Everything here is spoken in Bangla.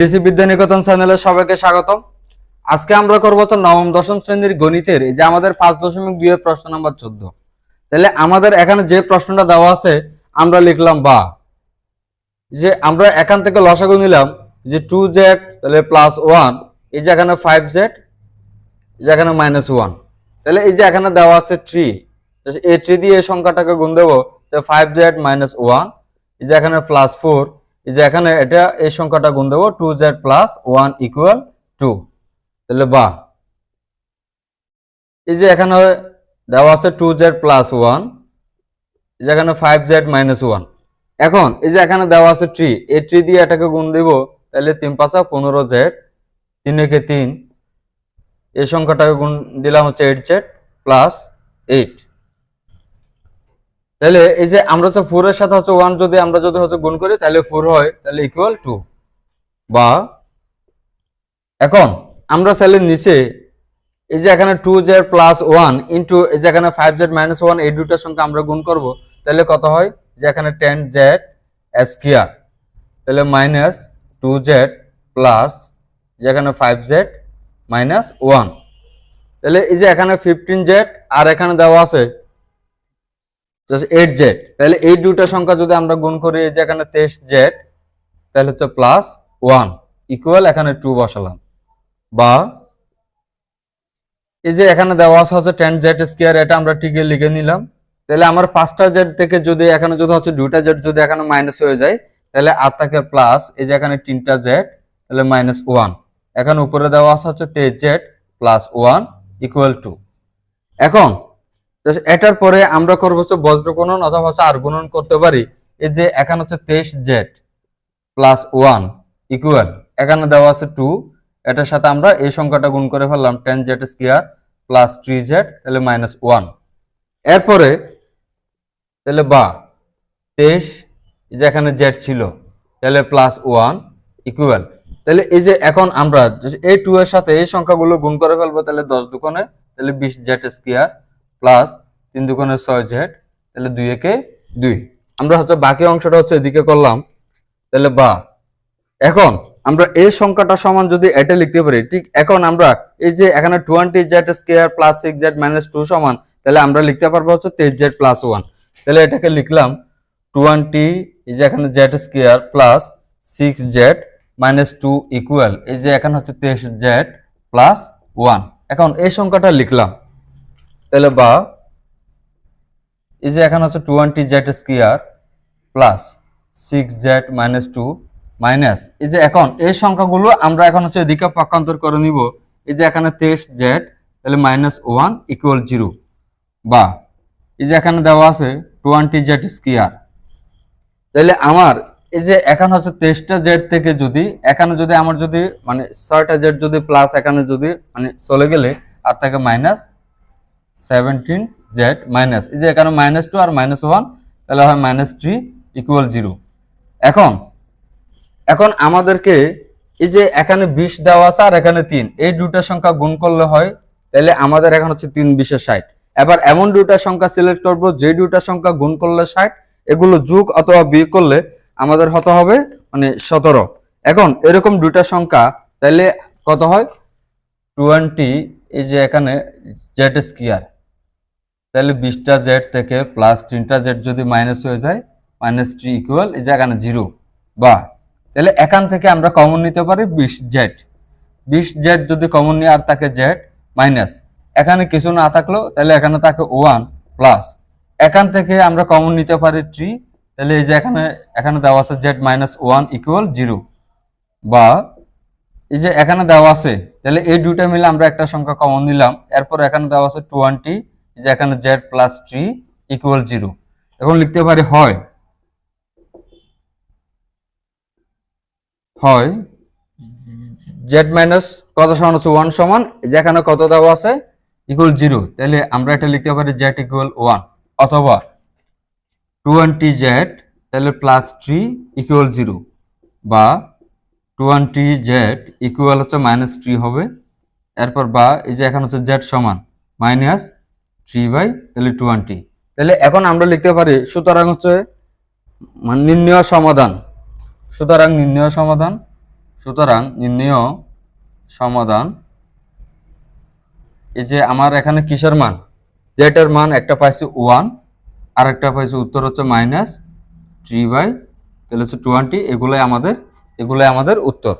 কৃষি বিদ্যা নিকেতন চ্যানেলে সবাইকে স্বাগতম। আজকে আমরা করব তো নবম, দশম শ্রেণির গণিতের যে আমাদের পাঁচ দশমিক দুই এর প্রশ্ন নাম্বার চোদ্দ। তাহলে আমাদের এখানে যে প্রশ্নটা দেওয়া আছে, আমরা লিখলাম বা। যে আমরা এখান থেকে লসাগু নিলাম, যে টু জেড তাহলে প্লাস ওয়ান এই যে এখানে ফাইভ জেড এই যে এখানে মাইনাস ওয়ান তাহলে এই যে এখানে দেওয়া আছে থ্রি এই থ্রি দিয়ে এই সংখ্যাটাকে গুণ দেবো ফাইভ জেড মাইনাস ওয়ান এই যে এখানে প্লাস ফোর এই যে এখানে এটা, এই সংখ্যাটা গুণ দেবো two Z plus one equal to তাহলে বা। এই যে এখানে দেওয়া আছে টু জেড প্লাস ওয়ান এই যে এখানে ফাইভ জেড মাইনাস ওয়ান এখন এই যে এখানে দেওয়া আছে ট্রি এই ট্রি দিয়ে এটাকে গুণ দিব, তাহলে তিন পাঁচা পনেরো জেড তিন একে তিন। এই সংখ্যাটাকে গুণ দিলাম হচ্ছে এইট জেড প্লাস এইট তাহলে এই যে আমরা হচ্ছে ফোর এর সাথে হচ্ছে ওয়ান যদি আমরা যদি হচ্ছে গুণ করি, তাহলে ফোর হয়, তাহলে ইকুয়াল টু বা এখন আমরা সেলের নিচে এই যে এখানে two Z plus one into এই যে এখানে ফাইভ জেড মাইনাস ওয়ান এই দুটার সঙ্গে আমরা গুণ করব, তাহলে কত হয়? যে এখানে টেন জেড স্কোয়ার তাহলে মাইনাস টু জেড প্লাস যেখানে ফাইভ জেড মাইনাস ওয়ান তাহলে এই যে এখানে ফিফটিন জেড আর এখানে দেওয়া আছে এইট জেড তাহলে এই দুটা সংখ্যা যদি আমরা গুণ করি, এই যে এখানে তেইশ জেড তাহলে হচ্ছে প্লাস ওয়ান ইকুয়াল এখানে টু বসালাম। বা এই যে এখানে দেওয়া আছে হচ্ছে টেন জেড স্কোয়ার এটা আমরা ঠিকই লিখে নিলাম। তাহলে আমার পাঁচটা জেড থেকে যদি এখানে যদি হচ্ছে দুইটা জেড যদি এখানে মাইনাস হয়ে যায়, তাহলে আর থাকে প্লাস এই যে এখানে তিনটা জেড তাহলে মাইনাস ওয়ান এখানে উপরে দেওয়া আছে হচ্ছে তেইশ Z plus one equal to এখন এটার পরে আমরা করব হচ্ছে বজ্র গুণন অথবা হচ্ছে আর গুণন করতে পারি। এই যে এখানে হচ্ছে তেইশ জেড প্লাস ওয়ান ইকুয়াল এখানে দেওয়া আছে টু এটার সাথে আমরা এই সংখ্যাটা গুণ করে ফেললাম ten Z square plus three Z, তাহলে মাইনাস ওয়ান এরপরে তাহলে বা, তেইশ যে এখানে জেড ছিল, তাহলে প্লাস ওয়ান ইকুয়াল তাহলে এই যে এখন আমরা এই টু এর সাথে এই সংখ্যাগুলো গুণ করে ফেলব, তাহলে দশ দুকোণে তাহলে বিশ জেড স্কোয়ার প্লাস তিন দুকোণে ছয় জেড তাহলে দুই একে দুই। আমরা হচ্ছে বাকি অংশটা হচ্ছে এদিকে করলাম, তাহলে বা। এখন আমরা এই সংখ্যাটা সমান যদি এটা লিখতে পারি, ঠিক এখন আমরা এই যে এখানে twenty Z square plus six Z minus two সমান, তাহলে আমরা লিখতে পারব হচ্ছে তেইশ জেড প্লাস ওয়ান তাহলে এটাকে লিখলাম টোয়েন্টি এই যে এখানে Z square plus six Z minus two equal এই যে এখানে হচ্ছে তেইশ জেড প্লাস ওয়ান এখন এই সংখ্যাটা লিখলাম। তাহলে বা, এই যে এখন হচ্ছে twenty Z square plus six Z minus two minus এই যে এখন এই সংখ্যাগুলো আমরা এখন হচ্ছে এদিকে পক্ষান্তর করে নিব। এই যে এখানে তেইশ জেড তাহলে মাইনাস ওয়ান ইকুয়াল জিরো বা, এই যে এখানে দেওয়া আছে টোয়েন্টি জেড স্কোয়ার তাহলে আমার এই যে এখানে হচ্ছে তেইশটা জেড থেকে যদি, এখানে যদি আমার যদি মানে ছয়টা জেড যদি প্লাস এখানে যদি মানে চলে গেলে, আর তাকে মাইনাস সেভেন্টিন জেড মাইনাস এই যে এখানে মাইনাস টু আর মাইনাস ওয়ান তাহলে হয় মাইনাস থ্রি ইকুয়াল জিরো এখন এখন আমাদেরকে এই যে এখানে বিশ দেওয়া আছে আর এখানে তিন, এই দুটা সংখ্যা গুণ করলে হয়, তাহলে আমাদের এখন হচ্ছে তিন বিশে ষাট। এবার এমন দুটা সংখ্যা সিলেক্ট করব, যে দুটা সংখ্যা গুণ করলে ষাট, এগুলো যুগ অথবা বিয়োগ করলে আমাদের হতে হবে? মানে সতেরো। এখন এরকম দুটা সংখ্যা, তাহলে কত হয়? টোয়েন্টি এই যে এখানে জেড স্কোয়ার। তাহলে বিশটা জেড থেকে প্লাস তিনটা জেড যদি মাইনাস হয়ে যায় মাইনাস থ্রি ইকুয়াল এই এখানে জিরো বা, তাহলে এখান থেকে আমরা কমন নিতে পারি বিশ জেড। বিশ জেড যদি কমন নিই আর তাকে জেড মাইনাস এখানে কিছু না থাকল তাহলে এখানে থাকে ওয়ান প্লাস এখান থেকে আমরা কমন নিতে পারি থ্রি তাহলে এই যে এখানে এখানে দেওয়া আছে Z minus one equal zero বা এই যে এখানে দেওয়া আছে, তাহলে এই দুইটা মিলে আমরা একটা সংখ্যা কমন নিলাম। এরপর এখানে দেওয়া আছে টোয়েন্টি যে এখানে Z plus three equal zero এখন লিখতে পারি হয়। হয় জেড মাইনাস কত সমান হচ্ছে ওয়ান সমান যেখানে কত দেওয়া আছে? ইকুয়াল জিরো তাহলে আমরা এটা লিখতে পারি জেড ইকুয়াল ওয়ান অথবা টোয়েন্টি জেড তাহলে প্লাস থ্রি ইকুয়াল জিরো বা টোয়েন্টি জেড ইকুয়াল হচ্ছে মাইনাস থ্রি হবে। এরপর বা, এই যে এখন হচ্ছে জেড সমান, মাইনাস থ্রি বাই তাহলে টোয়েন্টি তাহলে এখন আমরা লিখতে পারি, সুতরাং হচ্ছে মানে নির্ণয় সমাধান। সুতরাং নির্ণয় সমাধান, সুতরাং নির্ণয় সমাধান। এই যে আমার এখানে কিসের মান? জেটের মান একটা পাইছি ওয়ান আর একটা পাইছি উত্তর হচ্ছে মাইনাস থ্রি বাই, তাহলে হচ্ছে টোয়েন্টি এগুলোই আমাদের এগুলোই আমাদের উত্তর।